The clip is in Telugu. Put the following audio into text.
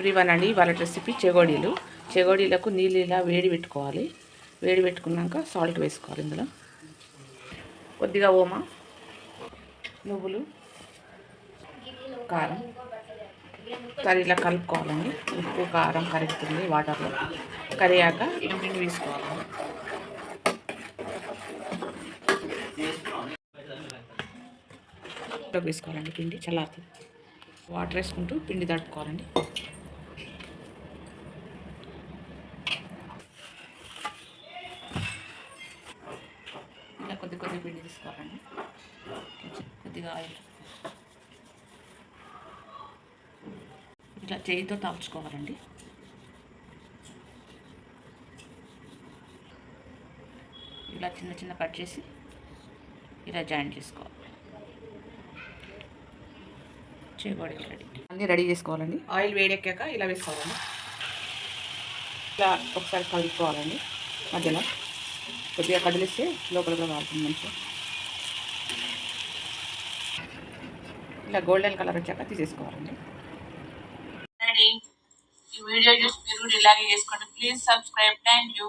ఎవ్రీవన్ అండి వాళ్ళ రెసిపీ చెగోడీలు. చెగోడీలకు నీళ్ళు ఇలా వేడి పెట్టుకోవాలి. వేడి పెట్టుకున్నాక సాల్ట్ వేసుకోవాలి ఇందులో. కొద్దిగా ఓమ నువ్వులు కారం. కర్రీ ఇలా కలుపుకోవాలండి. ఉప్పు కారం కరుగుతుంది వాటర్లో. కరిగాక ఈ పిండి వేసుకోవాలి. వేసుకోవాలండి. పిండి చల్లారుతుంది. వాటర్ వేసుకుంటూ పిండి తడుపుకోవాలండి ఇలా కొద్ది కొద్ది పిండి తీసుకోవాలండి. కొంచెం కొద్దిగా ఆయిల్. ఇట్లా చేయితో తాల్చుకోవాలండి. ఇలా చిన్న చిన్న కట్ చేసి ఇలా జాయిన్ చేసుకోవాలి. చేయబడి రెడీ. అన్నీ రెడీ చేసుకోవాలండి. ఆయిల్ వేడెక్కాక ఇలా వేసుకోవాలండి. ఇలా ఒకసారి కలుపుకోవాలండి. మధ్యలో. కొద్దిగా కదిలిస్తే లోపల కాలుతుంది మంచిగా. ఇలా గోల్డెన్ కలర్ వచ్చాక తీసేసుకోవాలండి. ఈ వీడియో చూసి మీరు ఇలాగే చేసుకోండి. Please subscribe thank you